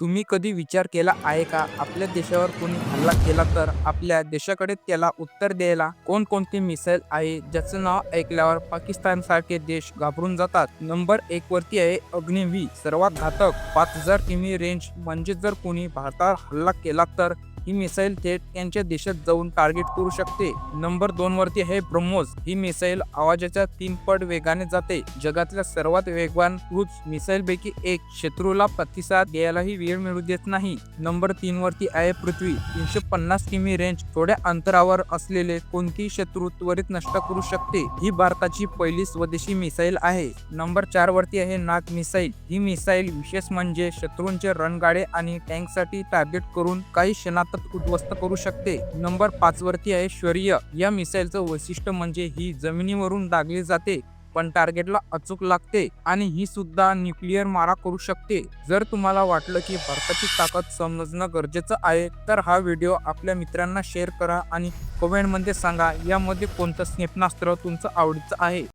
तुम्ही कधी विचार केला आहे का? आपल्या देशावर कोणी हल्ला केला तर? आपल्या देशाकडे त्याला उत्तर द्यायला कोणकोणती मिसाईल आहे? ज्याचं नाव ऐकल्यावर पाकिस्तान सारखे देश घाबरून जातात. नंबर एक वरती आहे अग्निवी सर्वात घातक. पाच हजार किमी रेंज म्हणजे जर कोणी भारतावर हल्ला केला तर? ही मिसाईल थेट त्यांच्या देशात जाऊन टार्गेट करू शकते. नंबर दोन वरती आहे ब्रह्मोस. ही मिसाईल आवाजाच्या तीन पट वेगाने जाते. जगातल्या सर्वात वेगवान क्रूज मिसाईल पैकी एक. शत्रूला प्रतिसाद द्यायलाही वेळ मिळू देत नाही. नंबर तीन वरती आहे पृथ्वी. तीनशे पन्नास किमी रेंज थोड्या अंतरावर असलेले कोणतीही शत्रू त्वरित नष्ट करू शकते. ही भारताची पहिली स्वदेशी मिसाईल आहे. नंबर चार वरती आहे नाग मिसाईल. ही मिसाईल विशेष म्हणजे शत्रूंचे रणगाडे आणि टँकसाठी टार्गेट करून काही क्षणात क्षणातच उद्ध्वस्त करू शकते. नंबर पाच वरती आहे शौर्य. या मिसाईलचं वैशिष्ट्य म्हणजे ही जमिनीवरून दागली जाते पण टार्गेटला अचूक लागते आणि ही सुद्धा न्यूक्लिअर मारा करू शकते. जर तुम्हाला वाटलं की भारताची ताकद समजणं गरजेचं आहे तर हा व्हिडिओ आपल्या मित्रांना शेअर करा आणि कमेंटमध्ये सांगा यामध्ये कोणतं क्षेपणास्त्र तुमचं आवडीचं आहे.